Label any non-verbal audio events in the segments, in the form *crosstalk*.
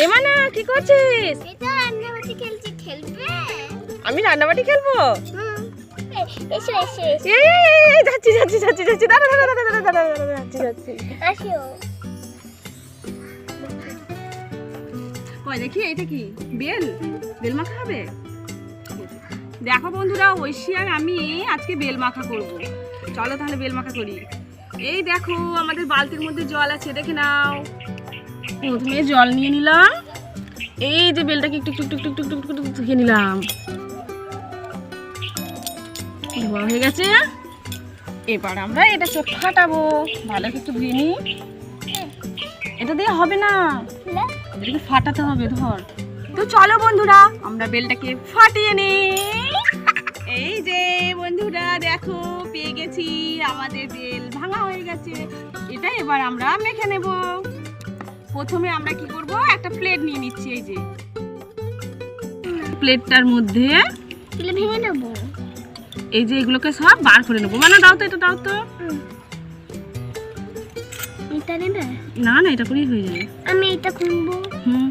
এমানা কি করছিস? আমি রান্নাবাটি খেলব? যাচ্ছি যাচ্ছি যাচ্ছি যাচ্ছি। দাঁড়া দাঁড়া দাঁড়া দাঁড়া দাঁড়া দাঁড়া যাচ্ছি যাচ্ছি। আসো। দেখি এটা কি? বেল? বেল মাখা হবে? দেখো বন্ধুরা ঐশী আর আমি আজকে বেল মাখা করব। চলো তাহলে বেল মাখা করি। এই দেখো আমাদের বালতির মধ্যে জল আছে দেখে নাও। প্রথমে জল নিয়ে নিলাম। এই যে বেলটাকে একটু একটু একটু একটু একটু একটু একটু ধুয়ে নিলাম। ধোয়া হয়ে গেছে। এবার আমরা এটা চোখ ফাটাবো। ভালো একটু ধুয়ে নিই। এটা দিয়ে হবে না। না এটাকে ফাটাতে হবে, ধর। তো চলো বন্ধুরা, আমরা বেলটাকে ফাটিয়ে নিই। এই যে বন্ধুরা, দেখো, পেয়ে গেছি। আমাদের বেল ভাঙা হয়ে গেছে। এটা এবার আমরা মেখে নেব। প্রথমে আমরা কি করব? একটা প্লেট নিয়ে নিচ্ছি এই যে। প্লেটটার মধ্যে তুলে ভেঙে নেব। এই যে এগুলোকে সব বার করে নেব। মানে দাও তো এটা দাও তো। এটা নেবে? না না এটা করেই হয়ে যাবে। আমি এটা খুলবো হুম।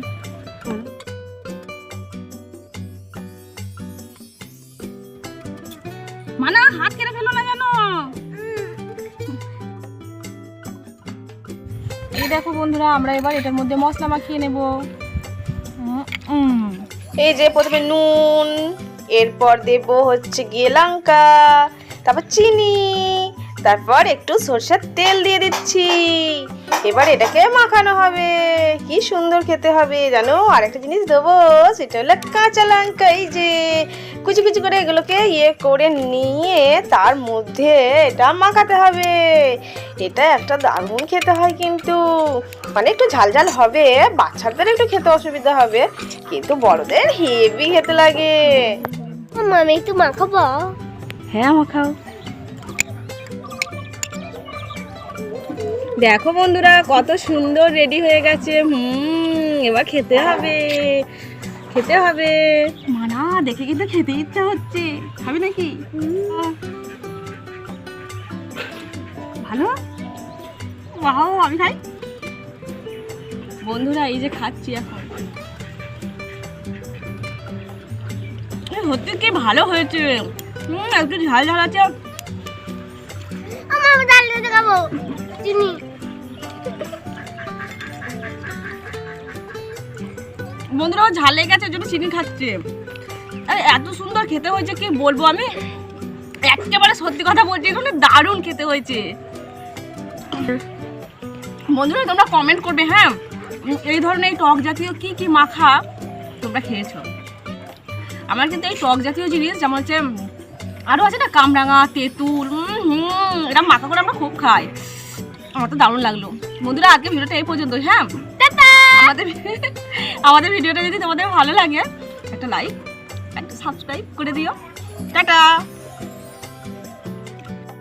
মানা হাত কেটে ফেলো না এই দেখো বন্ধুরা, আমরা এবার এটার মধ্যে মশলা মাখিয়ে নেব। এই যে প্রথমে নুন, এরপর দেব হচ্ছে গিয়ে লঙ্কা, তারপর চিনি, তারপর একটু সরষের তেল দিয়ে দিচ্ছি। এবার এটাকে মাখানো হবে। কি সুন্দর খেতে হবে, জানো? আর একটা জিনিস দেবো, সেটা হলো কাঁচা লঙ্কা, এই যে কুচি কুচি করে এগুলোকে ইয়ে করে নিয়ে তার মধ্যে এটা মাখাতে হবে। এটা একটা দারুণ খেতে হয় কিন্তু। মানে একটু ঝাল ঝাল হবে বাচ্চাদের একটু খেতে অসুবিধা হবে কিন্তু বড়দের হেভি খেতে লাগে। মামা আমি একটু মাখাবো? হ্যাঁ মাখাও। দেখো বন্ধুরা কত সুন্দর রেডি হয়ে গেছে। হুম এবার খেতে হবে। খেতে হবে। মানা দেখে কিন্তু খেতে ইচ্ছা হচ্ছে। খাবি নাকি? ভালো? বাহ আমি খাই। বন্ধুরা এই যে খাচ্ছি এখন। সত্যি কি ভালো হয়েছে? হুম একটু ঝাল ঝাল আছে। আমার ডাল খাব চিনি। বন্ধুরা ঝালে গেছে জন্য চিনি খাচ্ছে। আরে, এত সুন্দর খেতে হয়েছে, কি বলব আমি? একেবারে সত্যি কথা বলছি এখানে দারুণ খেতে হয়েছে। বন্ধুরা, তোমরা কমেন্ট করবে হ্যাঁ? এই ধরনের এই টক জাতীয় কি কি মাখা তোমরা খেয়েছো? আমার কিন্তু এই টক জাতীয় জিনিস, যেমন হচ্ছে আরও আছে না, কামরাঙা, তেঁতুল হুম মাখা করে আমরা খুব খাই। আমার তো দারুণ লাগল। বন্ধুরা আজকে ভিডিওটা এই পর্যন্ত হ্যাঁ? আমাদের *laughs* আমাদের ভিডিওটা যদি তোমাদের ভালো লাগে একটা লাইক একটা সাবস্ক্রাইব করে দিও। টাটা!